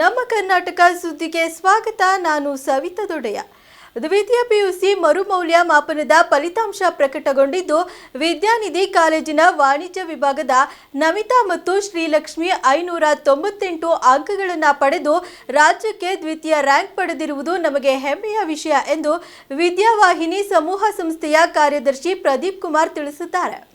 ನಮ್ಮ ಕರ್ನಾಟಕ ಸುದ್ದಿಗೆ ಸ್ವಾಗತ. ನಾನು ಸವಿತಾ ದೊಡೆಯ ದ್ವಿತೀಯ ಪಿಯುಸಿ ಮರುಮೌಲ್ಯ ಮಾಪನದ ಫಲಿತಾಂಶ ಪ್ರಕಟಗೊಂಡಿದ್ದು, ವಿದ್ಯಾನಿಧಿ ಕಾಲೇಜಿನ ವಾಣಿಜ್ಯ ವಿಭಾಗದ ನಮಿತಾ ಮತ್ತು ಶ್ರೀಲಕ್ಷ್ಮಿ ಐನೂರ ತೊಂಬತ್ತೆಂಟು ಅಂಕಗಳನ್ನು ಪಡೆದು ರಾಜ್ಯಕ್ಕೆ ದ್ವಿತೀಯ ರ್ಯಾಂಕ್ ಪಡೆದಿರುವುದು ನಮಗೆ ಹೆಮ್ಮೆಯ ವಿಷಯ ಎಂದು ವಿದ್ಯಾವಾಹಿನಿ ಸಮೂಹ ಸಂಸ್ಥೆಯ ಕಾರ್ಯದರ್ಶಿ ಪ್ರದೀಪ್ ಕುಮಾರ್ ತಿಳಿಸಿದ್ದಾರೆ.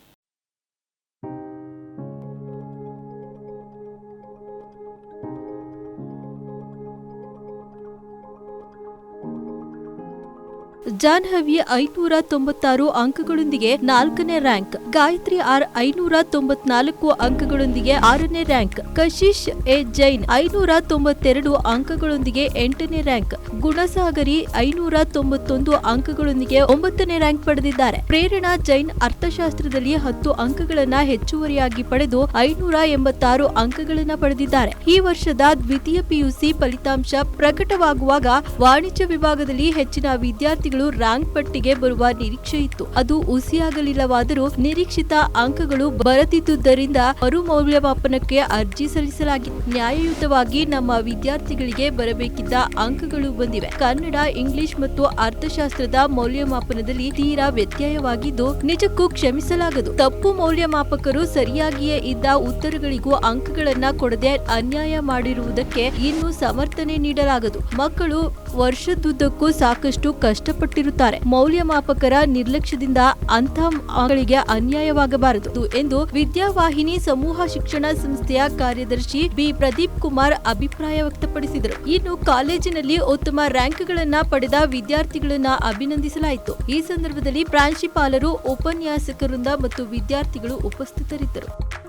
ಜಾಹ್ನವಿ ಐನೂರ ತೊಂಬತ್ತಾರು ಅಂಕಗಳೊಂದಿಗೆ ನಾಲ್ಕನೇ ರ್ಯಾಂಕ್, ಗಾಯತ್ರಿ ಆರ್ ಐನೂರ ತೊಂಬತ್ನಾಲ್ಕು ಅಂಕಗಳೊಂದಿಗೆ ಆರನೇ ರ್ಯಾಂಕ್, ಕಶಿಶ್ ಎ ಜೈನ್ ಐನೂರ ತೊಂಬತ್ತೆರಡು ಅಂಕಗಳೊಂದಿಗೆ ಎಂಟನೇ ರ್ಯಾಂಕ್, ಗುಣಸಾಗರಿ ಐನೂರ ತೊಂಬತ್ತೊಂದು ಅಂಕಗಳೊಂದಿಗೆ ಒಂಬತ್ತನೇ ರ್ಯಾಂಕ್ ಪಡೆದಿದ್ದಾರೆ. ಪ್ರೇರಣಾ ಜೈನ್ ಅರ್ಥಶಾಸ್ತ್ರದಲ್ಲಿ ಹತ್ತು ಅಂಕಗಳನ್ನ ಹೆಚ್ಚುವರಿಯಾಗಿ ಪಡೆದು ಐನೂರ ಎಂಬತ್ತಾರು ಅಂಕಗಳನ್ನ ಪಡೆದಿದ್ದಾರೆ. ಈ ವರ್ಷದ ದ್ವಿತೀಯ ಪಿಯುಸಿ ಫಲಿತಾಂಶ ಪ್ರಕಟವಾಗುವಾಗ ವಾಣಿಜ್ಯ ವಿಭಾಗದಲ್ಲಿ ಹೆಚ್ಚಿನ ವಿದ್ಯಾರ್ಥಿಗಳು ರ್ಯಾಂಕ್ ಪಟ್ಟಿಗೆ ಬರುವ ನಿರೀಕ್ಷೆ ಇತ್ತು. ಅದು ಹುಸಿಯಾಗಲಿಲ್ಲವಾದರೂ ನಿರೀಕ್ಷಿತ ಅಂಕಗಳು ಬರದಿದ್ದುದರಿಂದ ಮರು ಮೌಲ್ಯಮಾಪನಕ್ಕೆ ಅರ್ಜಿ ಸಲ್ಲಿಸಲಾಗಿದೆ ನ್ಯಾಯಯುತವಾಗಿ ನಮ್ಮ ವಿದ್ಯಾರ್ಥಿಗಳಿಗೆ ಬರಬೇಕಿದ್ದ ಅಂಕಗಳು ಬಂದಿವೆ. ಕನ್ನಡ, ಇಂಗ್ಲಿಷ್ ಮತ್ತು ಅರ್ಥಶಾಸ್ತ್ರದ ಮೌಲ್ಯಮಾಪನದಲ್ಲಿ ತೀರಾ ವ್ಯತ್ಯಯವಾಗಿದ್ದು ನಿಜಕ್ಕೂ ಕ್ಷಮಿಸಲಾಗದು. ತಪ್ಪು ಮೌಲ್ಯಮಾಪಕರು ಸರಿಯಾಗಿಯೇ ಇದ್ದ ಉತ್ತರಗಳಿಗೂ ಅಂಕಗಳನ್ನ ಕೊಡದೆ ಅನ್ಯಾಯ ಮಾಡಿರುವುದಕ್ಕೆ ಇನ್ನೂ ಸಮರ್ಥನೆ ನೀಡಲಾಗದು. ಮಕ್ಕಳು ವರ್ಷದುದ್ದಕ್ಕೂ ಸಾಕಷ್ಟು ಕಷ್ಟಪಟ್ಟಿರುತ್ತಾರೆ. ಮೌಲ್ಯಮಾಪಕರ ನಿರ್ಲಕ್ಷ್ಯದಿಂದ ಅಂಥ ಮಕ್ಕಳಿಗೆ ಅನ್ಯಾಯವಾಗಬಾರದು ಎಂದು ವಿದ್ಯಾವಾಹಿನಿ ಸಮೂಹ ಶಿಕ್ಷಣ ಸಂಸ್ಥೆಯ ಕಾರ್ಯದರ್ಶಿ ಬಿ. ಪ್ರದೀಪ್ ಕುಮಾರ್ ಅಭಿಪ್ರಾಯ ವ್ಯಕ್ತಪಡಿಸಿದರು. ಇನ್ನು ಕಾಲೇಜಿನಲ್ಲಿ ಉತ್ತಮ ರ್ಯಾಂಕ್ಗಳನ್ನ ಪಡೆದ ವಿದ್ಯಾರ್ಥಿಗಳನ್ನ ಅಭಿನಂದಿಸಲಾಯಿತು. ಈ ಸಂದರ್ಭದಲ್ಲಿ ಪ್ರಾಂಶುಪಾಲರು ಉಪನ್ಯಾಸಕರಿಂದ ಮತ್ತು ವಿದ್ಯಾರ್ಥಿಗಳು ಉಪಸ್ಥಿತರಿದ್ದರು.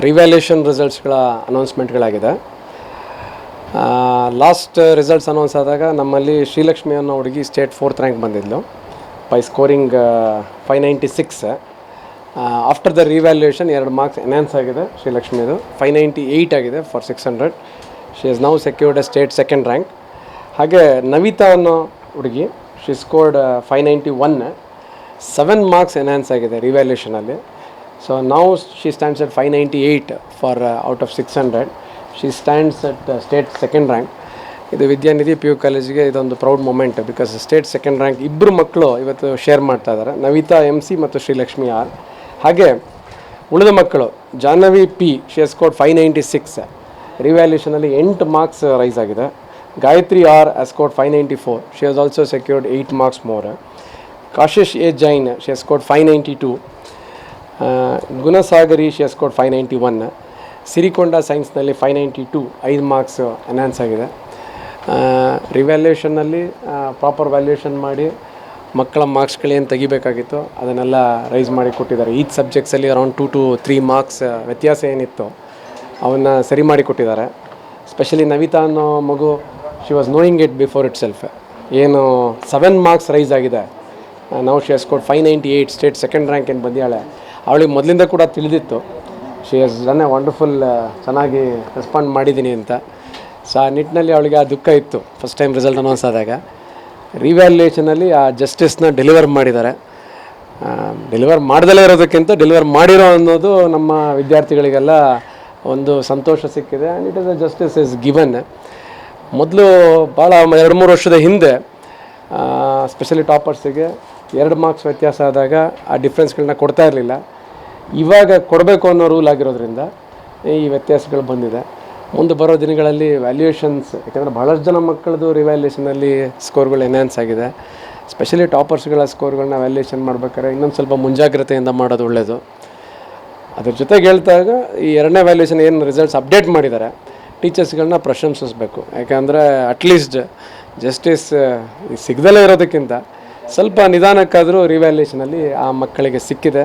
ರಿವ್ಯಾಲ್ಯೂಷನ್ ರಿಸಲ್ಟ್ಸ್ಗಳ ಅನೌನ್ಸ್ಮೆಂಟ್ಗಳಾಗಿದೆ ಲಾಸ್ಟ್ ರಿಸಲ್ಟ್ಸ್ ಅನೌನ್ಸ್ ಆದಾಗ ನಮ್ಮಲ್ಲಿ ಶ್ರೀಲಕ್ಷ್ಮಿ ಅನ್ನೋ ಹುಡುಗಿ state fourth rank ಬಂದಿದ್ಲು by scoring five ninety six after the revaluation ಎರಡು ಮಾರ್ಕ್ಸ್ ಎನ್ಹಾನ್ಸ್ ಆಗಿದೆ ಶ್ರೀಲಕ್ಷ್ಮಿದು. ಫೈವ್ ನೈಂಟಿ ಏಯ್ಟ್ ಆಗಿದೆ for six hundred she is now secured a state second rank ಹಾಗೆ ನವಿತಾ ಅನ್ನೋ ಹುಡುಗಿ she scored five ninety one seven marks enhance ಆಗಿದೆ ರಿವ್ಯಾಲ್ಯೂಷನಲ್ಲಿ so ನಾವು she stands at five ninety eight for out of six hundred at stands state second rank ಇದು Vidyanidhi P U ಕಾಲೇಜಿಗೆ ಇದೊಂದು proud moment because state second rank ಇಬ್ಬರು ಮಕ್ಕಳು ಇವತ್ತು share ಮಾಡ್ತಾ ಇದ್ದಾರೆ ನವಿತಾ ಎಂ ಸಿ ಮತ್ತು ಶ್ರೀಲಕ್ಷ್ಮಿ ಆರ್ ಹಾಗೆ ಉಳಿದ ಮಕ್ಕಳು, Jahnavi P she has scored five ninety six ರಿವ್ಯಾಲ್ಯೂಷನಲ್ಲಿ ಎಂಟು ಮಾರ್ಕ್ಸ್ ರೈಸ್ ಆಗಿದೆ. Gayathri R scored five ninety four she has also secured eight marks more Kashish A Jain she scored five ninety two Gunasagari she scored five ninety one Sirikonda ಸೈನ್ಸ್ನಲ್ಲಿ five ninety two ಐದು marks announce ಆಗಿದೆ. ರಿವ್ಯಾಲ್ಯೂಷನ್ನಲ್ಲಿ proper valuation ಮಾಡಿ ಮಕ್ಕಳ ಮಾರ್ಕ್ಸ್ಗಳೇನು ತೆಗಿಬೇಕಾಗಿತ್ತು, ಅದನ್ನೆಲ್ಲ raise ಮಾಡಿ ಕೊಟ್ಟಿದ್ದಾರೆ. Each ಸಬ್ಜೆಕ್ಟ್ಸಲ್ಲಿ around two two three marks ವ್ಯತ್ಯಾಸ ಏನಿತ್ತು, ಅವನ್ನ ಸರಿ ಮಾಡಿ ಕೊಟ್ಟಿದ್ದಾರೆ. ಸ್ಪೆಷಲಿ ನವಿತಾ ಅನ್ನೋ ಮಗು she was knowing it before itself ಏನು ಸೆವೆನ್ ಮಾರ್ಕ್ಸ್ ರೈಸ್ ಆಗಿದೆ. ನಾವು she scored five ninety eight state second rank ಏನು ಬಂದಿದ್ದಾಳೆ ಅವಳಿಗೆ ಮೊದಲಿಂದ ಕೂಡ ತಿಳಿದಿತ್ತು. She has done a wonderful ಚೆನ್ನಾಗಿ ರೆಸ್ಪಾಂಡ್ ಮಾಡಿದ್ದೀನಿ ಅಂತ. ಸೊ ಆ ನಿಟ್ಟಿನಲ್ಲಿ ಅವಳಿಗೆ ಆ ದುಃಖ ಇತ್ತು. ಫಸ್ಟ್ ಟೈಮ್ ರಿಸಲ್ಟ್ ಅನೌನ್ಸ್ ಆದಾಗ. ರಿವ್ಯಾಲ್ಯೂಯೇಷನಲ್ಲಿ ಆ ಜಸ್ಟಿಸ್ನ ಡೆಲಿವರ್ ಮಾಡಿದ್ದಾರೆ. ಡೆಲಿವರ್ ಮಾಡ್ದಲೇ ಇರೋದಕ್ಕಿಂತ ಡೆಲಿವರ್ ಮಾಡಿರೋ ಅನ್ನೋದು ನಮ್ಮ ವಿದ್ಯಾರ್ಥಿಗಳಿಗೆಲ್ಲ ಒಂದು ಸಂತೋಷ ಸಿಕ್ಕಿದೆ. And it is a justice is given ಮೊದಲು ಭಾಳ ಎರಡು ಮೂರು ವರ್ಷದ ಹಿಂದೆ ಸ್ಪೆಷಲಿ ಟಾಪರ್ಸಿಗೆ ಎರಡು ಮಾರ್ಕ್ಸ್ ವ್ಯತ್ಯಾಸ ಆದಾಗ ಆ ಡಿಫ್ರೆನ್ಸ್ಗಳನ್ನ ಕೊಡ್ತಾ ಇರಲಿಲ್ಲ. ಇವಾಗ ಕೊಡಬೇಕು ಅನ್ನೋ ರೂಲ್ ಆಗಿರೋದ್ರಿಂದ ಈ ವ್ಯತ್ಯಾಸಗಳು ಬಂದಿದೆ. ಮುಂದೆ ಬರೋ ದಿನಗಳಲ್ಲಿ ವ್ಯಾಲ್ಯೂಯೇಷನ್ಸ್ ಯಾಕಂದರೆ ಭಾಳಷ್ಟು ಜನ ಮಕ್ಕಳದು ರಿವ್ಯಾಲ್ಯೂಯೇಷನಲ್ಲಿ ಸ್ಕೋರ್ಗಳು ಎನ್ಹಾನ್ಸ್ ಆಗಿದೆ. ಸ್ಪೆಷಲಿ ಟಾಪರ್ಸ್ಗಳ ಸ್ಕೋರ್ಗಳನ್ನ ವ್ಯಾಲ್ಯೂಯೇಷನ್ ಮಾಡ್ಬೇಕಾದ್ರೆ ಇನ್ನೊಂದು ಸ್ವಲ್ಪ ಮುಂಜಾಗ್ರತೆಯಿಂದ ಮಾಡೋದು ಒಳ್ಳೆಯದು ಅದ್ರ ಜೊತೆಗೆ ಹೇಳ್ದಾಗ ಈ ಎರಡನೇ ವ್ಯಾಲ್ಯೂಯೇಷನ್ ಏನು ರಿಸಲ್ಟ್ಸ್ ಅಪ್ಡೇಟ್ ಮಾಡಿದ್ದಾರೆ ಟೀಚರ್ಸ್ಗಳನ್ನ ಪ್ರಶಂಸಿಸಬೇಕು. ಯಾಕಂದರೆ ಅಟ್ಲೀಸ್ಟ್ ಜಸ್ಟಿಸ್ ಸಿಗದಲ್ಲೇ ಇರೋದಕ್ಕಿಂತ ಸ್ವಲ್ಪ ನಿಧಾನಕ್ಕಾದರೂ ರಿವ್ಯಾಲ್ಯೂಯೇಷನಲ್ಲಿ ಆ ಮಕ್ಕಳಿಗೆ ಸಿಕ್ಕಿದೆ.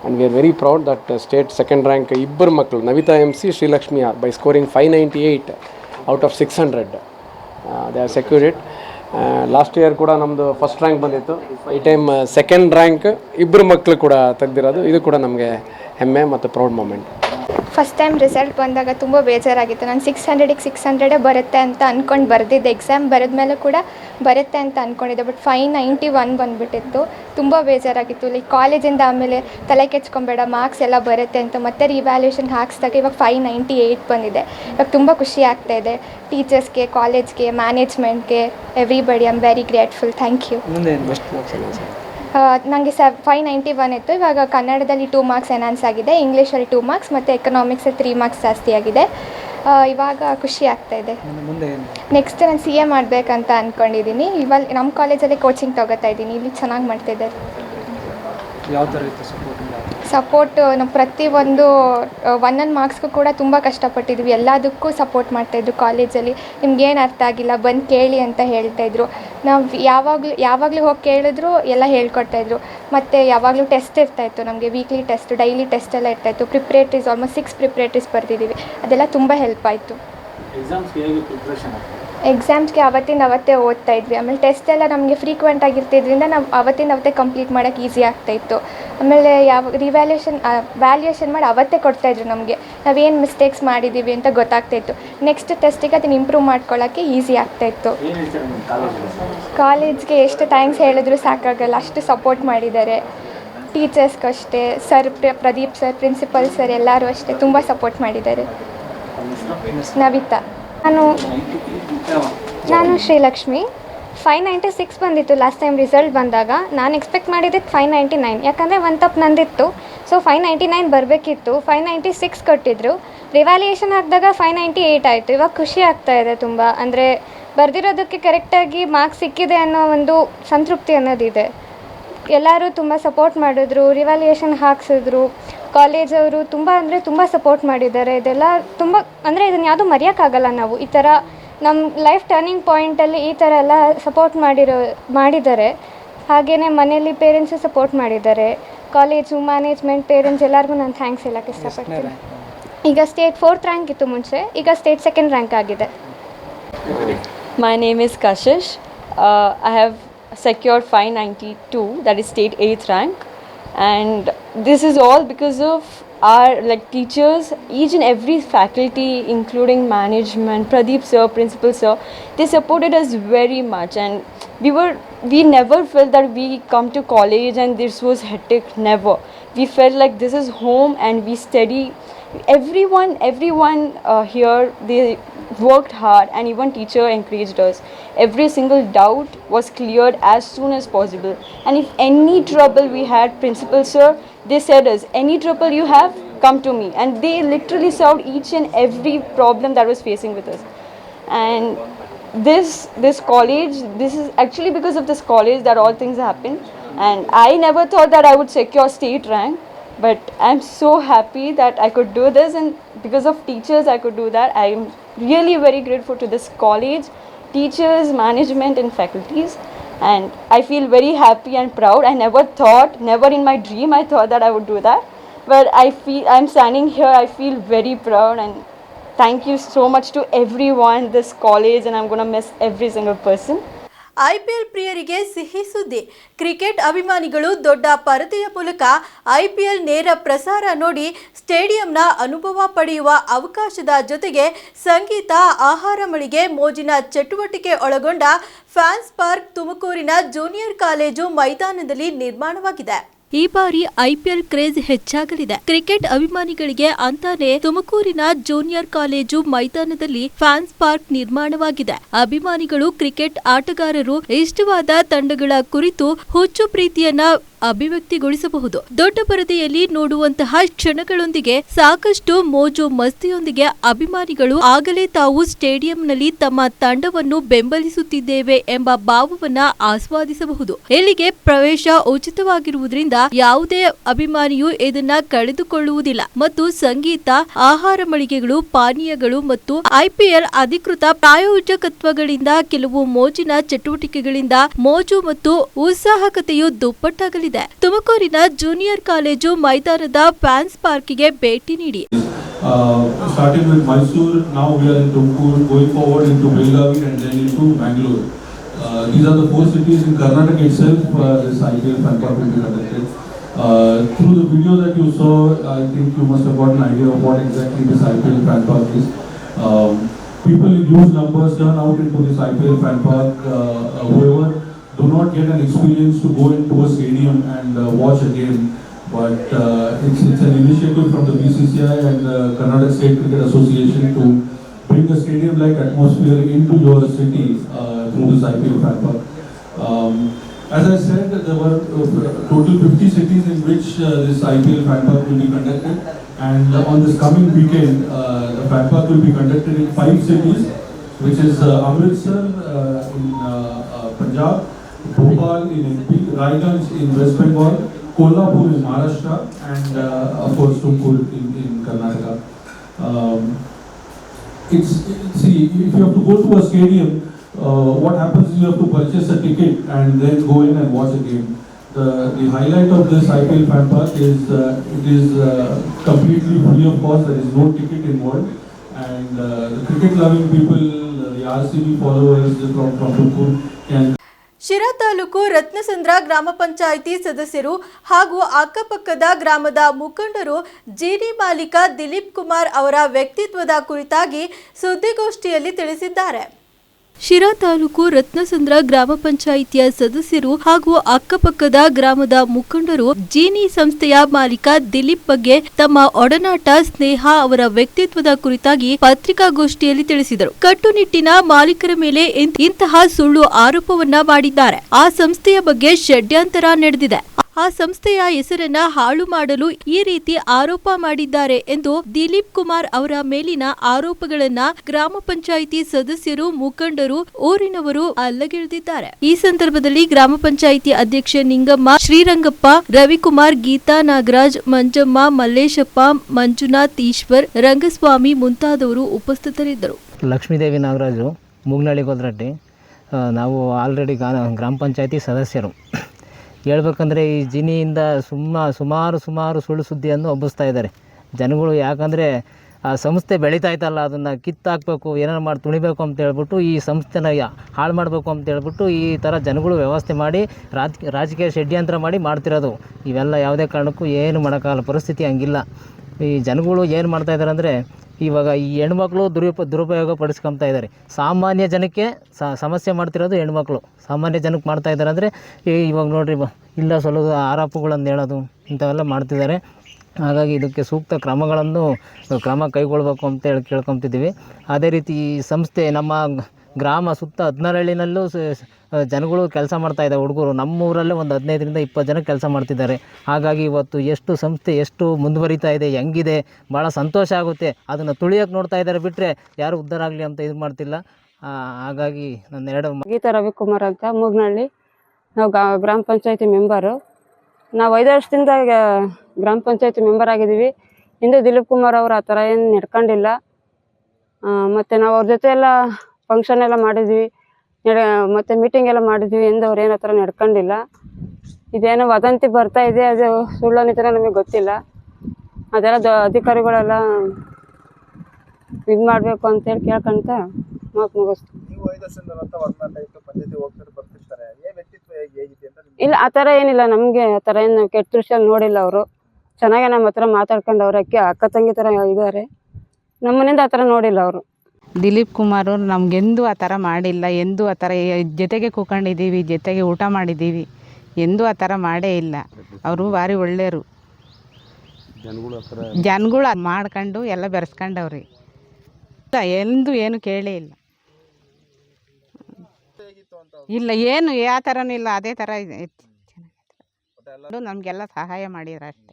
And we are very proud that state second rank ಇಬ್ಬರು ಮಕ್ಕಳು Navitha M C Srilakshmi R by scoring five ninety eight out of six hundred they are secure it last year ಕೂಡ ನಮ್ಮದು first rank ಬಂದಿತ್ತು ಈ time second rank ಇಬ್ಬರು ಮಕ್ಕಳು ಕೂಡ ತೆಗ್ದಿರೋದು ಇದು ಕೂಡ ನಮಗೆ ಹೆಮ್ಮೆ ಮತ್ತು proud moment first time result ಬಂದಾಗ ತುಂಬ ಬೇಜಾರಾಗಿತ್ತು. ನಾನು ಸಿಕ್ಸ್ ಹಂಡ್ರೆಡಿಗೆ ಸಿಕ್ಸ್ ಹಂಡ್ರೆಡೇ ಬರುತ್ತೆ ಅಂತ ಅಂದ್ಕೊಂಡು ಬರೆದಿದ್ದೆ. ಎಕ್ಸಾಮ್ ಬರೆದ ಮೇಲೆ ಕೂಡ ಬರುತ್ತೆ ಅಂತ ಅಂದ್ಕೊಂಡಿದ್ದೆ ಬಟ್ ಫೈವ್ ನೈಂಟಿ ಒನ್ ಬಂದುಬಿಟ್ಟಿತ್ತು. ತುಂಬ ಬೇಜಾರಾಗಿತ್ತು. ಲೈಕ್ ಕಾಲೇಜಿಂದ ಆಮೇಲೆ ತಲೆ ಕೆಚ್ಕೊಬೇಡ ಮಾರ್ಕ್ಸ್ ಎಲ್ಲ ಬರುತ್ತೆ ಅಂತ ಮತ್ತೆ ರಿವ್ಯಾಲ್ಯೂಷನ್ ಹಾಕ್ಸ್ದಾಗ ಇವಾಗ ಫೈವ್ ನೈಂಟಿ ಏಯ್ಟ್ ಬಂದಿದೆ. ಇವಾಗ ತುಂಬ ಖುಷಿ ಆಗ್ತಾ ಇದೆ. ಟೀಚರ್ಸ್ಗೆ ಕಾಲೇಜ್ಗೆ ಮ್ಯಾನೇಜ್ಮೆಂಟ್ಗೆ everybody I am very grateful thank you ನನಗೆ ಸ ಫೈವ್ ನೈಂಟಿ ಒನ್ ಇತ್ತು. ಇವಾಗ ಕನ್ನಡದಲ್ಲಿ ಟೂ ಮಾರ್ಕ್ಸ್ ಎನಾನ್ಸ್ ಆಗಿದೆ ಇಂಗ್ಲೀಷಲ್ಲಿ ಟೂ ಮಾರ್ಕ್ಸ್ ಮತ್ತು ಎಕನಾಮಿಕ್ಸಲ್ಲಿ ತ್ರೀ ಮಾರ್ಕ್ಸ್ ಜಾಸ್ತಿ ಆಗಿದೆ. ಇವಾಗ ಖುಷಿ ಆಗ್ತಾ ಇದೆ. ಮುಂದೆ ಮುಂದೆ ನೆಕ್ಸ್ಟ್ ನಾನು ಸಿ ಎ ಮಾಡಬೇಕಂತ ಅಂದ್ಕೊಂಡಿದ್ದೀನಿ ಇವಾಗ ನಮ್ಮ ಕಾಲೇಜಲ್ಲೇ ಕೋಚಿಂಗ್ ತೊಗೋತಾ ಇದ್ದೀನಿ ಇಲ್ಲಿ ಚೆನ್ನಾಗಿ ಮಾಡ್ತಿದ್ದಾರೆ. ಯಾವ ಥರ ಇತ್ತು ಸಪೋರ್ಟ್ ಸಪೋರ್ಟ್ ನಾವು ಪ್ರತಿಯೊಂದು ಒಂದೊಂದು ಮಾರ್ಕ್ಸ್ಗೂ ಕೂಡ ತುಂಬ ಕಷ್ಟಪಟ್ಟಿದ್ವಿ. ಎಲ್ಲದಕ್ಕೂ ಸಪೋರ್ಟ್ ಮಾಡ್ತಾಯಿದ್ರು ಕಾಲೇಜಲ್ಲಿ ನಿಮ್ಗೇನು ಅರ್ಥ ಆಗಿಲ್ಲ? ಬಂದು ಕೇಳಿ ಅಂತ ಹೇಳ್ತಾಯಿದ್ರು ನಾವು ಯಾವಾಗಲೂ ಯಾವಾಗಲೂ ಹೋಗಿ ಕೇಳಿದ್ರು ಎಲ್ಲ ಹೇಳ್ಕೊಡ್ತಾಯಿದ್ರು ಮತ್ತು ಯಾವಾಗಲೂ ಟೆಸ್ಟ್ ಇರ್ತಾಯಿತ್ತು ನಮಗೆ. ವೀಕ್ಲಿ ಟೆಸ್ಟ್ ಡೈಲಿ ಟೆಸ್ಟ್ ಎಲ್ಲ ಇರ್ತಾಯಿತ್ತು ಪ್ರಿಪ್ರೇಟ್ರೀಸ್ ಆಲ್ಮೋಸ್ಟ್ ಸಿಕ್ಸ್ ಪ್ರಿಪ್ರೇಟ್ರೀಸ್ ಬರ್ತಿದ್ದೀವಿ ಅದೆಲ್ಲ ತುಂಬ ಹೆಲ್ಪ್ ಆಯಿತು. ಎಕ್ಸಾಮ್ಸ್ಗೆ ಅವತ್ತಿನ ಅವತ್ತೇ ಓದ್ತಾ ಇದ್ವಿ. ಆಮೇಲೆ ಟೆಸ್ಟ್ ಎಲ್ಲ ನಮಗೆ ಫ್ರೀಕ್ವೆಂಟ್ ಆಗಿರ್ತಿದ್ರಿಂದ ನಾವು ಅವತ್ತಿನ ಅವತ್ತೇ ಕಂಪ್ಲೀಟ್ ಮಾಡೋಕ್ಕೆ ಈಸಿ ಆಗ್ತಾಯಿತ್ತು ಆಮೇಲೆ ಯಾವ ರಿವ್ಯಾಲ್ಯೂಷನ್ ವ್ಯಾಲ್ಯೂಯೇಷನ್ ಮಾಡಿ ಅವತ್ತೇ ಕೊಡ್ತಾಯಿದ್ರು ನಮಗೆ. ನಾವೇನು ಮಿಸ್ಟೇಕ್ಸ್ ಮಾಡಿದ್ದೀವಿ ಅಂತ ಗೊತ್ತಾಗ್ತಾಯಿತ್ತು ನೆಕ್ಸ್ಟ್ ಟೆಸ್ಟಿಗೆ ಅದನ್ನು ಇಂಪ್ರೂವ್ ಮಾಡ್ಕೊಳ್ಳೋಕ್ಕೆ ಈಸಿ ಆಗ್ತಾಯಿತ್ತು ಕಾಲೇಜ್ಗೆ ಎಷ್ಟು ಥ್ಯಾಂಕ್ಸ್ ಹೇಳಿದ್ರು ಸಾಕಾಗಲ್ಲ ಅಷ್ಟು ಸಪೋರ್ಟ್ ಮಾಡಿದ್ದಾರೆ. ಟೀಚರ್ಸ್ಗಷ್ಟೇ sir Pradeep sir principal sir ಎಲ್ಲರೂ ಅಷ್ಟೇ ತುಂಬ ಸಪೋರ್ಟ್ ಮಾಡಿದ್ದಾರೆ. ನವಿತಾ. ನಾನು ನಾನು ಶ್ರೀಲಕ್ಷ್ಮಿ. ಫೈವ್ ನೈಂಟಿ ಸಿಕ್ಸ್ ಬಂದಿತ್ತು ಲಾಸ್ಟ್ ಟೈಮ್ ರಿಸಲ್ಟ್ ಬಂದಾಗ. ನಾನು ಎಕ್ಸ್ಪೆಕ್ಟ್ ಮಾಡಿದ್ದಕ್ಕೆ ಫೈವ್ ನೈಂಟಿ ನೈನ್ ಯಾಕಂದರೆ ಒನ್ ತಪ್ಪು ನಂದಿತ್ತು. ಸೊ ಫೈವ್ ನೈಂಟಿ ನೈನ್ ಬರಬೇಕಿತ್ತು. ಫೈವ್ ನೈಂಟಿ ಸಿಕ್ಸ್ ಕೊಟ್ಟಿದ್ರು. ರಿವ್ಯಾಲ್ಯೂಯೇಷನ್ ಹಾಕಿದಾಗ ಫೈವ್ ನೈಂಟಿ ಏಯ್ಟ್ ಆಯಿತು. ಇವಾಗ ಖುಷಿ ಆಗ್ತಾ ಇದೆ ತುಂಬ. ಅಂದರೆ ಬರೆದಿರೋದಕ್ಕೆ ಕರೆಕ್ಟಾಗಿ ಮಾರ್ಕ್ಸ್ ಸಿಕ್ಕಿದೆ ಅನ್ನೋ ಒಂದು ಸಂತೃಪ್ತಿ ಅನ್ನೋದಿದೆ. ಎಲ್ಲರೂ ತುಂಬ ಸಪೋರ್ಟ್ ಮಾಡಿದ್ರು. ರಿವ್ಯಾಲ್ಯೂಯೇಷನ್ ಹಾಕ್ಸಿದ್ರು. ಕಾಲೇಜವರು ತುಂಬ ಅಂದರೆ ತುಂಬ ಸಪೋರ್ಟ್ ಮಾಡಿದ್ದಾರೆ. ಇದೆಲ್ಲ ತುಂಬ ಅಂದರೆ ಇದನ್ನು ಯಾವುದೂ ಮರೆಯೋಕ್ಕಾಗಲ್ಲ ನಾವು. ಈ ಥರ ನಮ್ಮ ಲೈಫ್ ಟರ್ನಿಂಗ್ ಪಾಯಿಂಟಲ್ಲಿ ಈ ಥರ ಎಲ್ಲ ಸಪೋರ್ಟ್ ಮಾಡಿರೋ ಮಾಡಿದ್ದಾರೆ. ಹಾಗೆಯೇ ಮನೆಯಲ್ಲಿ ಪೇರೆಂಟ್ಸು ಸಪೋರ್ಟ್ ಮಾಡಿದ್ದಾರೆ. ಕಾಲೇಜು ಮ್ಯಾನೇಜ್ಮೆಂಟ್ ಪೇರೆಂಟ್ಸ್ ಎಲ್ಲರಿಗೂ ನಾನು ಥ್ಯಾಂಕ್ಸ್ ಹೇಳಕ್ಕೆ ಇಷ್ಟಪಡ್ತೀನಿ. ಈಗ ಸ್ಟೇಟ್ ಫೋರ್ತ್ ರ್ಯಾಂಕ್ ಇತ್ತು ಮುಂಚೆ. ಈಗ ಸ್ಟೇಟ್ ಸೆಕೆಂಡ್ ರ್ಯಾಂಕ್ ಆಗಿದೆ. My name is Kashish. Uh, I have secured 592, that is state 8th rank, and this is all because of our like teachers, each and every faculty, including management, Pradeep sir, principal sir, they supported us very much, and we were we never felt that we come to college and this was hectic. Never. We felt like this is home, and we study. Everyone, everyone uh, here, they worked hard and even teacher encouraged us. Every single doubt was cleared as soon as possible. And if any trouble we had principal sir they said us any trouble you have come to me. And they literally solved each and every problem that was facing with us. And this this college this is actually because of this college that all things happen. And i never thought that i would secure state rank but i'm so happy that i could do this and because of teachers i could do that. I'm really very grateful to this college teachers management and faculties. And i feel very happy and proud. I never thought never in my dream i thought that i would do that. But i feel i'm standing here i feel very proud and thank you so much to everyone this college and i'm going to miss every single person IPL ಪ್ರಿಯರಿಗೆ ಸಿಹಿ ಸುದ್ದಿ. Cricket ಅಭಿಮಾನಿಗಳು ದೊಡ್ಡ ಪರದೆಯ ಮೂಲಕ IPL ನೇರ ಪ್ರಸಾರ ನೋಡಿ ಸ್ಟೇಡಿಯಂನ ಅನುಭವ ಪಡೆಯುವ ಅವಕಾಶದ ಜೊತೆಗೆ ಸಂಗೀತ, ಆಹಾರ ಮಳಿಗೆ, ಮೋಜಿನ ಚಟುವಟಿಕೆ ಒಳಗೊಂಡ ಫ್ಯಾನ್ಸ್ ಪಾರ್ಕ್ ತುಮಕೂರಿನ ಜೂನಿಯರ್ ಕಾಲೇಜು ಮೈದಾನದಲ್ಲಿ ನಿರ್ಮಾಣವಾಗಿದೆ. ಈ ಬಾರಿ ಐಪಿಎಲ್ ಕ್ರೇಜ್ ಹೆಚ್ಚಾಗಲಿದೆ. ಕ್ರಿಕೆಟ್ ಅಭಿಮಾನಿಗಳಿಗೆ ಅಂತಾನೆ ತುಮಕೂರಿನ ಜೂನಿಯರ್ ಕಾಲೇಜು ಮೈದಾನದಲ್ಲಿ ಫ್ಯಾನ್ಸ್ ಪಾರ್ಕ್ ನಿರ್ಮಾಣವಾಗಿದೆ. ಅಭಿಮಾನಿಗಳು ಕ್ರಿಕೆಟ್ ಆಟಗಾರರು ಇಷ್ಟವಾದ ತಂಡಗಳ ಕುರಿತು ಹುಚ್ಚು ಪ್ರೀತಿಯನ್ನ ಅಭಿವ್ಯಕ್ತಿಗೊಳಿಸಬಹುದು. ದೊಡ್ಡ ಪರದೆಯಲ್ಲಿ ನೋಡುವಂತಹ ಕ್ಷಣಗಳೊಂದಿಗೆ ಸಾಕಷ್ಟು ಮೋಜು ಮಸ್ತಿಯೊಂದಿಗೆ ಅಭಿಮಾನಿಗಳು ಆಗಲೇ ತಾವು ಸ್ಟೇಡಿಯಂನಲ್ಲಿ ತಮ್ಮ ತಂಡವನ್ನು ಬೆಂಬಲಿಸುತ್ತಿದ್ದೇವೆ ಎಂಬ ಭಾವವನ್ನ ಆಸ್ವಾದಿಸಬಹುದು. ಇಲ್ಲಿಗೆ ಪ್ರವೇಶ ಉಚಿತವಾಗಿರುವುದರಿಂದ ಯಾವುದೇ ಅಭಿಮಾನಿಯು ಇದನ್ನ ಕಳೆದುಕೊಳ್ಳುವುದಿಲ್ಲ ಮತ್ತು ಸಂಗೀತ, ಆಹಾರ ಮಳಿಗೆಗಳು, ಪಾನೀಯಗಳು ಮತ್ತು ಐಪಿಎಲ್ ಅಧಿಕೃತ ಪ್ರಾಯೋಜಕತ್ವಗಳಿಂದ ಕೆಲವು ಮೋಜಿನ ಚಟುವಟಿಕೆಗಳಿಂದ ಮೋಜು ಮತ್ತು ಉತ್ಸಾಹಕತೆಯು ದುಪ್ಪಟ್ಟಾಗಲಿದೆ ತುಮಕೂರಿನ ಜೂನಿಯರ್ ಕಾಲೇಜು ಮೈದಾನದ ಫ್ಯಾನ್ಸ್ ಪಾರ್ಕಿಗೆ ಭೇಟಿ ನೀಡಿ Uh, starting with Mysore, now we are in Tumkur, going forward into Belgavi and then into Bangalore. Uh, these are the four cities in Karnataka itself, uh, this IPL fan club will be conducted. Uh, through the video that you saw, I think you must have got an idea of what exactly this IPL fan park is. Um, people in huge numbers turn out into this IPL fan park. Uh, whoever do not get an experience to go into a stadium and uh, watch a game, but uh, it's, it's an initiative from the BCCI and the Karnataka State Cricket Association to bring a stadium-like atmosphere into your city uh, through this IPL fan park. Um, as I said, there were uh, total 50 cities in which uh, this IPL fan park will be conducted, and uh, on this coming weekend, uh, the fan park will be conducted in five cities, which is uh, Amritsar uh, in uh, uh, Punjab, Bhopal in MP, Raiganj in West Bengal, Kolhapur in Maharashtra, and uh, of course Tumkur in, in Karnataka. Um, it's, see, if you have to go to a stadium, uh, what happens is you have to purchase a ticket and then go in and watch a game. The, the highlight of this IPL fan park is uh, it is uh, completely free of cost, there is no ticket involved. And uh, the cricket loving people, the RCB followers from, from Tumkur can Sira taluk ರತ್ನಸಂದ್ರ ಗ್ರಾಮ ಪಂಚಾಯಿತಿ ಸದಸ್ಯರು ಹಾಗೂ ಅಕ್ಕಪಕ್ಕದ ಗ್ರಾಮದ ಮುಖಂಡರು ಜಿಡಿ ಮಾಲೀಕ ದಿಲೀಪ್ ಕುಮಾರ್ ಅವರ ವ್ಯಕ್ತಿತ್ವದ ಕುರಿತಾಗಿ ಸುದ್ದಿಗೋಷ್ಠಿಯಲ್ಲಿ ತಿಳಿಸಿದ್ದಾರೆ. ಶಿರಾ ತಾಲೂಕು ರತ್ನಸಂದ್ರ ಗ್ರಾಮ ಪಂಚಾಯಿತಿಯ ಸದಸ್ಯರು ಹಾಗೂ ಅಕ್ಕಪಕ್ಕದ ಗ್ರಾಮದ ಮುಖಂಡರು ಜೀನಿ ಸಂಸ್ಥೆಯ ಮಾಲೀಕ ದಿಲೀಪ್ ಬಗ್ಗೆ ತಮ್ಮ ಒಡನಾಟ ಸ್ನೇಹ ಅವರ ವ್ಯಕ್ತಿತ್ವದ ಕುರಿತಾಗಿ ಪತ್ರಿಕಾಗೋಷ್ಠಿಯಲ್ಲಿ ತಿಳಿಸಿದರು. ಕಟ್ಟುನಿಟ್ಟಿನ ಮಾಲೀಕರ ಮೇಲೆ ಇಂತಹ ಸುಳ್ಳು ಆರೋಪವನ್ನ ಮಾಡಿದ್ದಾರೆ. ಆ ಸಂಸ್ಥೆಯ ಬಗ್ಗೆ ಷಡ್ಯಂತರ ನಡೆದಿದೆ. ಆ ಸಂಸ್ಥೆಯ ಹೆಸರನ್ನ ಹಾಳು ಮಾಡಲು ಈ ರೀತಿ ಆರೋಪ ಮಾಡಿದ್ದಾರೆ ಎಂದು ದಿಲೀಪ್ ಕುಮಾರ್ ಅವರ ಮೇಲಿನ ಆರೋಪಗಳನ್ನ ಗ್ರಾಮ ಪಂಚಾಯಿತಿ ಸದಸ್ಯರು, ಮುಖಂಡರು, ಊರಿನವರು ಅಲ್ಲಗೆಳೆದಿದ್ದಾರೆ. ಈ ಸಂದರ್ಭದಲ್ಲಿ ಗ್ರಾಮ ಪಂಚಾಯಿತಿ ಅಧ್ಯಕ್ಷೆ ನಿಂಗಮ್ಮ, ಶ್ರೀರಂಗಪ್ಪ, ರವಿಕುಮಾರ್, ಗೀತಾ ನಾಗರಾಜ್, ಮಂಜಮ್ಮ, ಮಲ್ಲೇಶಪ್ಪ, ಮಂಜುನಾಥ್ ಈಶ್ವರ್, ರಂಗಸ್ವಾಮಿ ಮುಂತಾದವರು ಉಪಸ್ಥಿತರಿದ್ದರು. ಲಕ್ಷ್ಮೀದೇವಿ ನಾಗರಾಜು, ಮುಗ್ನಳ್ಳಿ ಕೋದ್ರಟ್ಟಿ ನಾವು ಆಲ್ರೆಡಿ ಗ್ರಾಮ ಪಂಚಾಯತಿ ಸದಸ್ಯರು. ಹೇಳ್ಬೇಕಂದ್ರೆ ಈ ಜಿನಿಯಿಂದ ಸುಮ್ಮ ಸುಮಾರು ಸುಮಾರು ಸುಳ್ಳು ಸುದ್ದಿಯನ್ನು ಹಬ್ಬಿಸ್ತಾ ಇದ್ದಾರೆ. ಜನಗಳು ಯಾಕಂದರೆ ಆ ಸಂಸ್ಥೆ ಬೆಳೀತಾ ಇತ್ತಲ್ಲ, ಅದನ್ನು ಕಿತ್ತಾಕಬೇಕು, ಏನಾರು ಮಾಡಿ ತುಣಿಬೇಕು ಅಂತ ಹೇಳ್ಬಿಟ್ಟು ಈ ಸಂಸ್ಥೆನ ಹಾಳು ಮಾಡಬೇಕು ಅಂತ ಹೇಳ್ಬಿಟ್ಟು ಈ ಥರ ಜನಗಳು ವ್ಯವಸ್ಥೆ ಮಾಡಿ, ರಾಜ್, ರಾಜಕೀಯ ಷಡ್ಯಂತ್ರ ಮಾಡಿ ಮಾಡ್ತಿರೋದು. ಇವೆಲ್ಲ ಯಾವುದೇ ಕಾರಣಕ್ಕೂ ಏನು ಮಾಡೋಕ್ಕಾಗಲ್ಲ, ಪರಿಸ್ಥಿತಿ ಹಂಗಿಲ್ಲ. ಈ ಜನಗಳು ಏನು ಮಾಡ್ತಾ ಇದ್ದಾರೆ ಅಂದರೆ ಇವಾಗ ಈ ಹೆಣ್ಮಕ್ಳು ದುರುಪ, ದುರುಪಯೋಗ ಪಡಿಸ್ಕೊತಾ ಇದ್ದಾರೆ. ಸಾಮಾನ್ಯ ಜನಕ್ಕೆ ಸಮಸ್ಯೆ ಮಾಡ್ತಿರೋದು ಹೆಣ್ಮಕ್ಳು. ಸಾಮಾನ್ಯ ಜನಕ್ಕೆ ಮಾಡ್ತಾ ಇದ್ದಾರೆ ಅಂದರೆ ಇವಾಗ ನೋಡಿರಿ ಇಲ್ಲ ಸಲ್ಲದು ಆರೋಪಗಳನ್ನು ಹೇಳೋದು ಇಂಥವೆಲ್ಲ ಮಾಡ್ತಿದ್ದಾರೆ. ಹಾಗಾಗಿ ಇದಕ್ಕೆ ಸೂಕ್ತ ಕ್ರಮಗಳನ್ನು ಕ್ರಮ ಕೈಗೊಳ್ಬೇಕು ಅಂತ ಹೇಳಿ ಕೇಳ್ಕೊತಿದ್ದೀವಿ. ಅದೇ ರೀತಿ ಈ ಸಂಸ್ಥೆ ನಮ್ಮ ಗ್ರಾಮ ಸುತ್ತ ಹದಿನಾರಹಳ್ಳಿನಲ್ಲೂ ಜನಗಳು ಕೆಲಸ ಮಾಡ್ತಾ ಇದ್ದಾರೆ ಹುಡುಗರು. ನಮ್ಮೂರಲ್ಲೇ ಒಂದು ಹದಿನೈದರಿಂದ ಇಪ್ಪತ್ತು ಜನ ಕೆಲಸ ಮಾಡ್ತಿದ್ದಾರೆ. ಹಾಗಾಗಿ ಇವತ್ತು ಎಷ್ಟು ಸಂಸ್ಥೆ, ಎಷ್ಟು ಮುಂದುವರಿತಾ ಇದೆ, ಹೆಂಗಿದೆ ಭಾಳ ಸಂತೋಷ ಆಗುತ್ತೆ. ಅದನ್ನು ತುಳಿಯೋಕೆ ನೋಡ್ತಾ ಇದ್ದಾರೆ. ಬಿಟ್ಟರೆ ಯಾರು ಉದ್ಧಾರ ಆಗಲಿ ಅಂತ ಇದು ಮಾಡ್ತಿಲ್ಲ. ಹಾಗಾಗಿ ನನ್ನ ಎರಡು ಗೀತಾ ರವಿಕುಮಾರ್ ಅಂತ ಮೂಗ್ನಳ್ಳಿ. ನಾವು ಗ್ರಾಮ ಪಂಚಾಯತಿ ಮೆಂಬರು. ನಾವು ಐದು ವರ್ಷದಿಂದ ಗ್ರಾಮ ಪಂಚಾಯತಿ ಮೆಂಬರ್ ಆಗಿದ್ದೀವಿ. ಹಿಂದೆ ದಿಲೀಪ್ ಕುಮಾರ್ ಅವರು ಆ ಥರ ಏನು ನಡ್ಕೊಂಡಿಲ್ಲ. ಮತ್ತೆ ನಾವು ಅವ್ರ ಜೊತೆ ಎಲ್ಲ ಫಂಕ್ಷನ್ ಎಲ್ಲ ಮಾಡಿದ್ವಿ. ನಡೆ ಮತ್ತು ಮೀಟಿಂಗ್ ಎಲ್ಲ ಮಾಡಿದ್ವಿ ಎಂದು ಅವ್ರು ಏನೋ ಆ ಥರ ನಡ್ಕೊಂಡಿಲ್ಲ. ಇದೇನೋ ವದಂತಿ ಬರ್ತಾ ಇದೆ ಅದು ಸುಳ್ಳು ಅನ್ನೋ ನಮಗೆ ಗೊತ್ತಿಲ್ಲ. ಅದೆಲ್ಲ ದ ಅಧಿಕಾರಿಗಳೆಲ್ಲ ಇದು ಮಾಡಬೇಕು ಅಂತೇಳಿ ಕೇಳ್ಕೊಂತ ಮಾತು ಮುಗಿಸ್ತು. ಇಲ್ಲ ಆ ಥರ ಏನಿಲ್ಲ ನಮಗೆ ಆ ಥರ ಏನು ಕೆಟ್ಟ ದೃಷ್ಟಿಯಲ್ಲಿ ನೋಡಿಲ್ಲ ಅವರು. ಚೆನ್ನಾಗೆ ನಮ್ಮ ಹತ್ರ ಮಾತಾಡ್ಕೊಂಡು ಅವ್ರ ಅಕ್ಕಿ ಅಕ್ಕ ತಂಗಿ ಥರ ಇದ್ದಾರೆ. ನಮ್ಮನಿಂದ ಆ ಥರ ನೋಡಿಲ್ಲ ಅವರು. ದಿಲೀಪ್ ಕುಮಾರ್ ಅವರು ನಮಗೆಂದೂ ಆ ಥರ ಮಾಡಿಲ್ಲ ಎಂದೂ ಆ ಥರ ಜೊತೆಗೆ ಕೂತ್ಕೊಂಡಿದ್ದೀವಿ ಜೊತೆಗೆ ಊಟ ಮಾಡಿದ್ದೀವಿ ಎಂದೂ ಆ ಥರ ಮಾಡೇ ಇಲ್ಲ. ಅವರು ಭಾರಿ ಒಳ್ಳೆಯವರು. ಜನಗಳು ಅದು ಮಾಡ್ಕೊಂಡು ಎಲ್ಲ ಬೆರೆಸ್ಕೊಂಡವ್ರಿ. ಎಂದೂ ಏನು ಕೇಳೇ ಇಲ್ಲ. ಇಲ್ಲ ಏನು ಯಾವ ಥರನೂ ಇಲ್ಲ ಅದೇ ಥರ ಇದೆ. ನಮಗೆಲ್ಲ ಸಹಾಯ ಮಾಡಿದ್ರು ಅಷ್ಟೇ.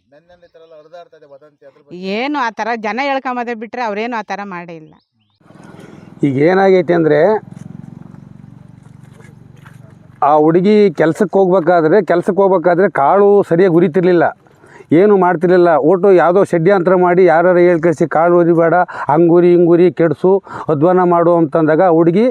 ಏನು ಆ ಥರ ಜನ ಹೇಳ್ಕೊಂಬೋದೇ ಬಿಟ್ಟರೆ ಅವ್ರೇನು ಆ ಥರ ಮಾಡೇ ಇಲ್ಲ. ಈಗ ಏನಾಗೈತೆ ಅಂದರೆ ಆ ಹುಡುಗಿ ಕೆಲಸಕ್ಕೆ ಹೋಗ್ಬೇಕಾದ್ರೆ ಕೆಲಸಕ್ಕೆ ಹೋಗ್ಬೇಕಾದ್ರೆ ಕಾಳು ಸರಿಯಾಗಿ ಉರಿತಿರ್ಲಿಲ್ಲ. ಏನು ಮಾಡ್ತಿರ್ಲಿಲ್ಲ. ಒಟ್ಟು ಯಾವುದೋ ಷಡ್ಯಂತ್ರ ಮಾಡಿ ಯಾರು ಹೇಳಿ ಕಾಳು ಉರಿಬೇಡ, ಹಂಗುರಿ, ಹಿಂಗುರಿ, ಕೆಡಿಸು, ಅಧ್ವಾನ ಮಾಡು ಅಂತಂದಾಗ ಹುಡುಗಿ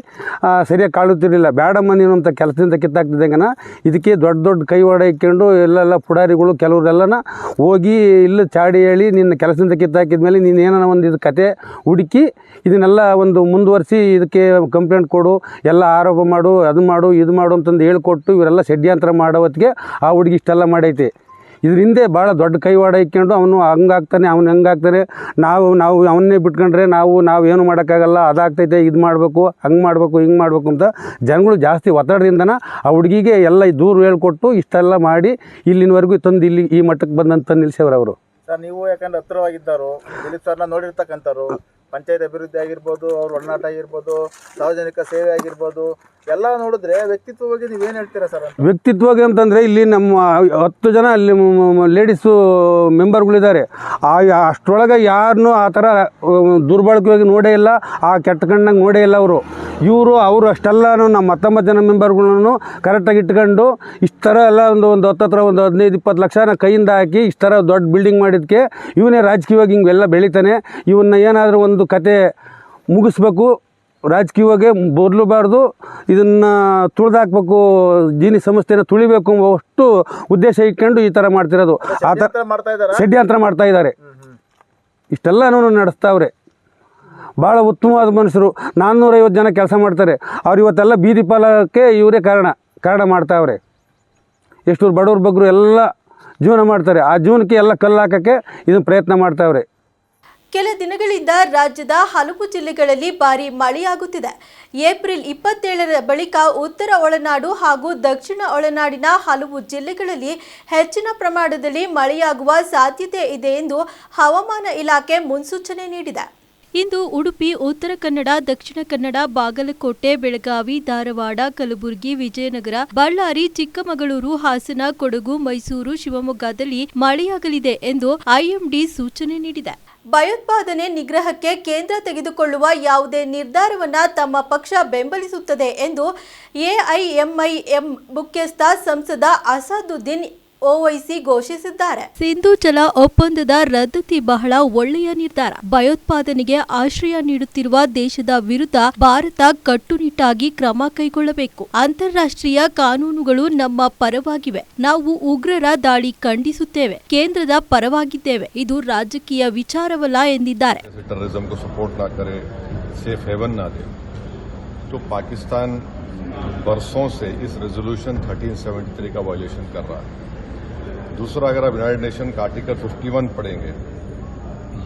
ಸರಿಯಾಗಿ ಕಾಳುತ್ತಿರಲಿಲ್ಲ ಬೇಡಮ್ಮ ನೀನು ಅಂತ ಕೆಲಸದಿಂದ ಕಿತ್ತಾಕ್ತಿದ್ದಂಗನ ಇದಕ್ಕೆ ದೊಡ್ಡ ದೊಡ್ಡ ಕೈ ಹೊಡೆಯ್ಕೊಂಡು ಎಲ್ಲೆಲ್ಲ ಪುಡಾರಿಗಳು ಕೆಲವರೆಲ್ಲನ ಹೋಗಿ ಇಲ್ಲಿ ಚಾಡಿ ಹೇಳಿ ನಿನ್ನ ಕೆಲಸದಿಂದ ಕಿತ್ತಾಕಿದ್ಮೇಲೆ ನೀನು ಏನೋ ಒಂದು ಇದು ಕತೆ ಹುಡುಕಿ ಇದನ್ನೆಲ್ಲ ಒಂದು ಮುಂದುವರಿಸಿ ಇದಕ್ಕೆ ಕಂಪ್ಲೇಂಟ್ ಕೊಡು, ಎಲ್ಲ ಆರೋಪ ಮಾಡು, ಅದು ಮಾಡು, ಇದು ಮಾಡು ಅಂತಂದು ಹೇಳ್ಕೊಟ್ಟು ಇವರೆಲ್ಲ ಷಡ್ಯಂತ್ರ ಮಾಡೋ ಹೊತ್ತಿಗೆ ಆ ಹುಡುಗಿ ಇಷ್ಟೆಲ್ಲ ಮಾಡೈತೆ. ಇದ್ರ ಹಿಂದೆ ಭಾಳ ದೊಡ್ಡ ಕೈವಾಡ ಇಟ್ಕೊಂಡು ಅವನು ಹಂಗಾಗ್ತಾನೆ, ಅವ್ನು ಹಂಗಾಗ್ತಾನೆ. ನಾವು ನಾವು ಅವನ್ನೇ ಬಿಟ್ಕೊಂಡ್ರೆ ನಾವು ನಾವು ಏನು ಮಾಡೋಕ್ಕಾಗಲ್ಲ, ಅದಾಗ್ತೈತೆ, ಇದು ಮಾಡಬೇಕು, ಹಂಗೆ ಮಾಡಬೇಕು, ಹಿಂಗೆ ಮಾಡಬೇಕು ಅಂತ ಜನಗಳು ಜಾಸ್ತಿ ಒತ್ತಡದಿಂದನ ಆ ಹುಡುಗಿಗೆ ಎಲ್ಲ ದೂರು ಹೇಳ್ಕೊಟ್ಟು ಇಷ್ಟೆಲ್ಲ ಮಾಡಿ ಇಲ್ಲಿನವರೆಗೂ ತಂದು ಇಲ್ಲಿ ಈ ಮಟ್ಟಕ್ಕೆ ಬಂದಂತ ನಿಲ್ಸವ್ರು ಅವರು ಸರ್, ನೀವು ಯಾಕಂದ್ರೆ ಹತ್ತಿರವಾಗಿದ್ದರು ದಿಲೀಪ್ ಸರ್ನ ನೋಡಿರ್ತಕ್ಕಂಥವ್ರು ಪಂಚಾಯತ್ ಅಭಿವೃದ್ಧಿ ಆಗಿರ್ಬೋದು, ಅವ್ರ ಒಡನಾಟ ಆಗಿರ್ಬೋದು, ಸಾರ್ವಜನಿಕ ಸೇವೆ ಆಗಿರ್ಬೋದು, ಎಲ್ಲ ನೋಡಿದ್ರೆ ವ್ಯಕ್ತಿತ್ವ ಬಗ್ಗೆ ನೀವೇನು ಹೇಳ್ತೀರಾ ಸರ್ ವ್ಯಕ್ತಿತ್ವವಾಗಿ ಅಂತಂದರೆ ಇಲ್ಲಿ ನಮ್ಮ ಹತ್ತು ಜನ ಅಲ್ಲಿ ಲೇಡೀಸು ಮೆಂಬರ್ಗಳಿದ್ದಾರೆ. ಆ, ಅಷ್ಟರೊಳಗೆ ಯಾರನ್ನೂ ಆ ಥರ ದುರ್ಬಳಕೆಯಾಗಿ ನೋಡೇ ಇಲ್ಲ, ಆ ಕೆಟ್ಟ ಕಣ್ಣಂಗೆ ನೋಡೇ ಇಲ್ಲ ಅವರು. ಇವರು, ಅವರು ಅಷ್ಟೆಲ್ಲನೂ ನಮ್ಮ ಹತ್ತೊಂಬತ್ತು ಜನ ಮೆಂಬರ್ಗಳನ್ನು ಕರೆಕ್ಟಾಗಿ ಇಟ್ಕೊಂಡು ಇಷ್ಟು ಥರ ಎಲ್ಲ ಒಂದು ಒಂದು ಹತ್ತತ್ರ ಒಂದು ಹದಿನೈದು, ಇಪ್ಪತ್ತು ಲಕ್ಷನ ಕೈಯಿಂದ ಹಾಕಿ ಇಷ್ಟು ಥರ ದೊಡ್ಡ ಬಿಲ್ಡಿಂಗ್ ಮಾಡಿದ್ದಕ್ಕೆ ಇವನೇ ರಾಜಕೀಯವಾಗಿ ಹಿಂಗೆಲ್ಲ ಬೆಳಿತಾನೆ. ಇವನ್ನ ಏನಾದರೂ ಒಂದು ಕತೆ ಮುಗಿಸ್ಬೇಕು. ರಾಜಕೀಯವಾಗಿ ಬರಲೂಬಾರ್ದು ಇದನ್ನು ತುಳಿದಾಕ್ಬೇಕು ಜೀನಿ ಸಂಸ್ಥೆನ ತುಳಿಬೇಕು ಎಂಬ ಅಷ್ಟು ಉದ್ದೇಶ ಇಟ್ಕೊಂಡು ಈ ಥರ ಮಾಡ್ತಿರೋದು. ಆ ಥರ ಷಡ್ಯಂತ್ರ ಮಾಡ್ತಾ ಇದ್ದಾರೆ ಇಷ್ಟೆಲ್ಲ ಮಾಡ್ತಾ ಇದ್ದಾರೆ ಇಷ್ಟೆಲ್ಲನೂ ನಡೆಸ್ತಾವ್ರೆ. ಭಾಳ ಉತ್ತಮವಾದ ಮನುಷ್ಯರು. ನಾನ್ನೂರೈವತ್ತು ಜನ ಕೆಲಸ ಮಾಡ್ತಾರೆ. ಅವ್ರು ಇವತ್ತೆಲ್ಲ ಬೀದಿ ಪಾಲಕ್ಕೆ ಇವರೇ ಕಾರಣ. ಕಾರಣ ಮಾಡ್ತಾವ್ರೆ. ಎಷ್ಟು ಬಡವ್ರ ಬಗ್ಗರು ಎಲ್ಲ ಜೀವನ ಮಾಡ್ತಾರೆ. ಆ ಜೀವನಕ್ಕೆ ಎಲ್ಲ ಕಲ್ಲು ಹಾಕೋಕ್ಕೆ ಇದನ್ನು ಪ್ರಯತ್ನ ಮಾಡ್ತಾವ್ರೆ. ಕೆಲ ದಿನಗಳಿಂದ ರಾಜ್ಯದ ಹಲವು ಜಿಲ್ಲೆಗಳಲ್ಲಿ ಭಾರಿ ಮಳೆಯಾಗುತ್ತಿದೆ. ಏಪ್ರಿಲ್ ಇಪ್ಪತ್ತೇಳರ ಬಳಿಕ ಉತ್ತರ ಒಳನಾಡು ಹಾಗೂ ದಕ್ಷಿಣ ಒಳನಾಡಿನ ಹಲವು ಜಿಲ್ಲೆಗಳಲ್ಲಿ ಹೆಚ್ಚಿನ ಪ್ರಮಾಣದಲ್ಲಿ ಮಳೆಯಾಗುವ ಸಾಧ್ಯತೆ ಇದೆ ಎಂದು ಹವಾಮಾನ ಇಲಾಖೆ ಮುನ್ಸೂಚನೆ ನೀಡಿದೆ. ಇಂದು ಉಡುಪಿ, ಉತ್ತರ ಕನ್ನಡ, ದಕ್ಷಿಣ ಕನ್ನಡ, ಬಾಗಲಕೋಟೆ, ಬೆಳಗಾವಿ, ಧಾರವಾಡ, ಕಲಬುರಗಿ, ವಿಜಯನಗರ, ಬಳ್ಳಾರಿ, ಚಿಕ್ಕಮಗಳೂರು, ಹಾಸನ, ಕೊಡಗು, ಮೈಸೂರು, ಶಿವಮೊಗ್ಗದಲ್ಲಿ ಮಳೆಯಾಗಲಿದೆ ಎಂದು ಐಎಂಡಿ ಸೂಚನೆ ನೀಡಿದೆ. ಭಯೋತ್ಪಾದನೆ ನಿಗ್ರಹಕ್ಕೆ ಕೇಂದ್ರ ತೆಗೆದುಕೊಳ್ಳುವ ಯಾವುದೇ ನಿರ್ಧಾರವನ್ನು ತಮ್ಮ ಪಕ್ಷ ಬೆಂಬಲಿಸುತ್ತದೆ ಎಂದು ಎಐಎಂಐಎಂ ಮುಖ್ಯಸ್ಥ ಸಂಸದ ಅಸಾದುದ್ದೀನ್ ಓವೈಸಿ ಘೋಷಿಸಿದ್ದಾರೆ ಸಿಂಧು ಜಲ ಒಪ್ಪಂದದ ರದ್ದತಿ ಬಹಳ ಒಳ್ಳೆಯ ನಿರ್ಧಾರ ಭಯೋತ್ಪಾದನೆಗೆ ಆಶ್ರಯ ನೀಡುತ್ತಿರುವ ದೇಶದ ವಿರುದ್ಧ ಭಾರತ ಕಟ್ಟುನಿಟ್ಟಾಗಿ ಕ್ರಮ ಕೈಗೊಳ್ಳಬೇಕು ಅಂತಾರಾಷ್ಟ್ರೀಯ ಕಾನೂನುಗಳು ನಮ್ಮ ಪರವಾಗಿವೆ ನಾವು ಉಗ್ರರ ದಾಳಿ ಖಂಡಿಸುತ್ತೇವೆ ಕೇಂದ್ರದ ಪರವಾಗಿದ್ದೇವೆ ಇದು ರಾಜಕೀಯ ವಿಚಾರವಲ್ಲ ಎಂದಿದ್ದಾರೆ टेररिज्म को सपोर्ट ना करे सेफ हेवन ना दे तो पाकिस्तान बरसों से इस रेजोल्यूशन 1373 का वायलेशन कर रहा है दूसरा अगर आप यूनाइटेड नेशन का आर्टिकल 51 पढ़ेंगे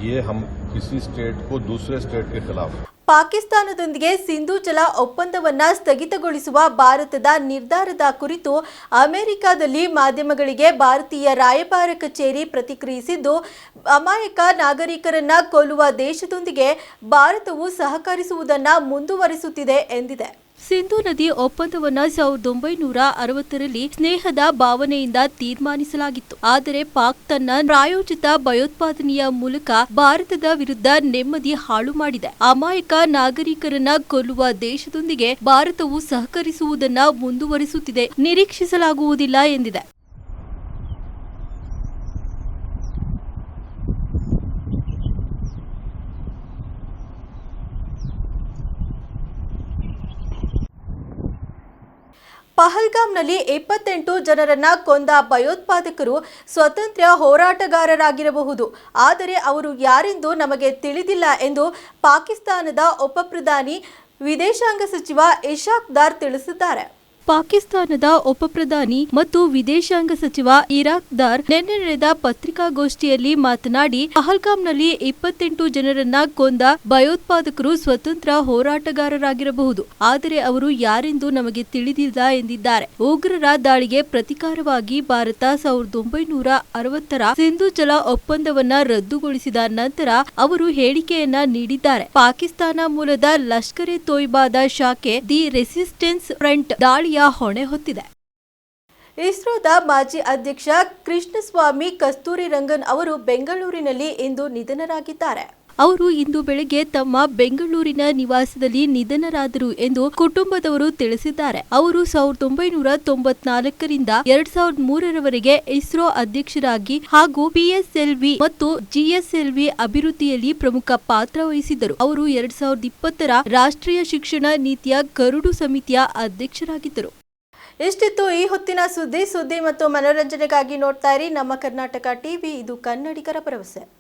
ये हम किसी स्टेट को दूसरे स्टेट के खिलाफ ಪಾಕಿಸ್ತಾನದೊಂದಿಗೆ ಸಿಂಧು ಜಲ ಒಪ್ಪಂದವನ್ನ ಸ್ಥಗಿತಗೊಳಿಸುವ ಭಾರತದ ನಿರ್ಧಾರದ ಕುರಿತು ಅಮೆರಿಕದಲ್ಲಿ ಮಾಧ್ಯಮಗಳಿಗೆ ಭಾರತೀಯ ರಾಯಭಾರ ಕಚೇರಿ ಪ್ರತಿಕ್ರಿಯಿಸಿದ್ದು ಅಮಾಯಕ ನಾಗರಿಕರನ್ನ ಕೊಲ್ಲುವ ದೇಶದೊಂದಿಗೆ ಭಾರತವು ಸಹಕರಿಸುವುದನ್ನ ಮುಂದುವರಿಸುತ್ತಿದೆ ಎಂದಿದೆ ಸಿಂಧು ನದಿ ಒಪ್ಪಂದವನ್ನು ಸಾವಿರದ ಒಂಬೈನೂರ ಅರವತ್ತರಲ್ಲಿ ಸ್ನೇಹದ ಭಾವನೆಯಿಂದ ತೀರ್ಮಾನಿಸಲಾಗಿತ್ತು. ಆದರೆ ಪಾಕ್ ತನ್ನ ಪ್ರಾಯೋಜಿತ ಭಯೋತ್ಪಾದನೆಯ ಮೂಲಕ ಭಾರತದ ವಿರುದ್ಧ ನೆಮ್ಮದಿ ಹಾಳು ಮಾಡಿದೆ. ಅಮಾಯಕ ನಾಗರಿಕರನ್ನ ಕೊಲ್ಲುವ ದೇಶದೊಂದಿಗೆ ಭಾರತವು ಸಹಕರಿಸುವುದನ್ನ ಮುಂದುವರಿಸುತ್ತಿದೆ. ನಿರೀಕ್ಷಿಸಲಾಗುವುದಿಲ್ಲ ಎಂದಿದೆ. ಪಹಲ್ಗಾಮ್ನಲ್ಲಿ ಇಪ್ಪತ್ತೆಂಟು ಜನರನ್ನ ಕೊಂದ ಭಯೋತ್ಪಾದಕರು ಸ್ವತಂತ್ರ ಹೋರಾಟಗಾರರಾಗಿರಬಹುದು. ಆದರೆ ಅವರು ಯಾರೆಂದು ನಮಗೆ ತಿಳಿದಿಲ್ಲ ಎಂದು ಪಾಕಿಸ್ತಾನದ ಉಪಪ್ರಧಾನಿ ವಿದೇಶಾಂಗ ಸಚಿವ ಇಶಾಕ್ ದಾರ್ ತಿಳಿಸಿದ್ದಾರೆ. ಪಾಕಿಸ್ತಾನದ ಉಪಪ್ರಧಾನಿ ಮತ್ತು ವಿದೇಶಾಂಗ ಸಚಿವ ಇರಾಕ್ ದಾರ್ ನಿನ್ನೆ ನಡೆದ ಪತ್ರಿಕಾಗೋಷ್ಠಿಯಲ್ಲಿ ಮಾತನಾಡಿ, ಪಹಲ್ಗಾಮ್ನಲ್ಲಿ ಇಪ್ಪತ್ತೆಂಟು ಜನರನ್ನ ಕೊಂದ ಭಯೋತ್ಪಾದಕರು ಸ್ವತಂತ್ರ ಹೋರಾಟಗಾರರಾಗಿರಬಹುದು. ಆದರೆ ಅವರು ಯಾರೆಂದು ನಮಗೆ ತಿಳಿದಿಲ್ಲ ಎಂದಿದ್ದಾರೆ. ಉಗ್ರರ ದಾಳಿಗೆ ಪ್ರತಿಕಾರವಾಗಿ ಭಾರತ ಸಾವಿರದ ಒಂಬೈನೂರ ಅರವತ್ತರ ಸಿಂಧು ಜಲ ಒಪ್ಪಂದವನ್ನ ರದ್ದುಗೊಳಿಸಿದ ನಂತರ ಅವರು ಹೇಳಿಕೆಯನ್ನ ನೀಡಿದ್ದಾರೆ. ಪಾಕಿಸ್ತಾನ ಮೂಲದ ಲಷ್ಕರೆ ತೊಯ್ಬಾದ ಶಾಖೆ ದಿ ರೆಸಿಸ್ಟೆನ್ಸ್ ಫ್ರಂಟ್ ದಾಳಿಯ ಹೊಣೆ ಹೊತ್ತಿದೆ. ಇಸ್ರೋದ ಮಾಜಿ ಅಧ್ಯಕ್ಷ ಕೃಷ್ಣಸ್ವಾಮಿ ಕಸ್ತೂರಿ ರಂಗನ್ ಅವರು ಬೆಂಗಳೂರಿನಲ್ಲಿ ಇಂದು ನಿಧನರಾಗಿದ್ದಾರೆ. ಅವರು ಇಂದು ಬೆಳಗ್ಗೆ ತಮ್ಮ ಬೆಂಗಳೂರಿನ ನಿವಾಸದಲ್ಲಿ ನಿಧನರಾದರು ಎಂದು ಕುಟುಂಬದವರು ತಿಳಿಸಿದ್ದಾರೆ. ಅವರು ಸಾವಿರದ ಒಂಬೈನೂರ ತೊಂಬತ್ನಾಲ್ಕರಿಂದ ಎರಡ್ ಸಾವಿರದ ಮೂರರವರೆಗೆ ಇಸ್ರೋ ಅಧ್ಯಕ್ಷರಾಗಿ ಹಾಗೂ ಪಿಎಸ್ಎಲ್ವಿ ಮತ್ತು ಜಿಎಸ್ಎಲ್ವಿ ಅಭಿವೃದ್ಧಿಯಲ್ಲಿ ಪ್ರಮುಖ ಪಾತ್ರ ವಹಿಸಿದ್ದರು. ಅವರು ಎರಡ್ ಸಾವಿರದ ಇಪ್ಪತ್ತರ ರಾಷ್ಟ್ರೀಯ ಶಿಕ್ಷಣ ನೀತಿಯ ಕರಡು ಸಮಿತಿಯ ಅಧ್ಯಕ್ಷರಾಗಿದ್ದರು. ಇಷ್ಟಿತ್ತು ಈ ಹೊತ್ತಿನ ಸುದ್ದಿ. ಸುದ್ದಿ ಮತ್ತು ಮನೋರಂಜನೆಗಾಗಿ ನೋಡ್ತಾ ಇರಿ ನಮ್ಮ ಕರ್ನಾಟಕ ಟಿವಿ. ಇದು ಕನ್ನಡಿಗರ ಭರವಸೆ.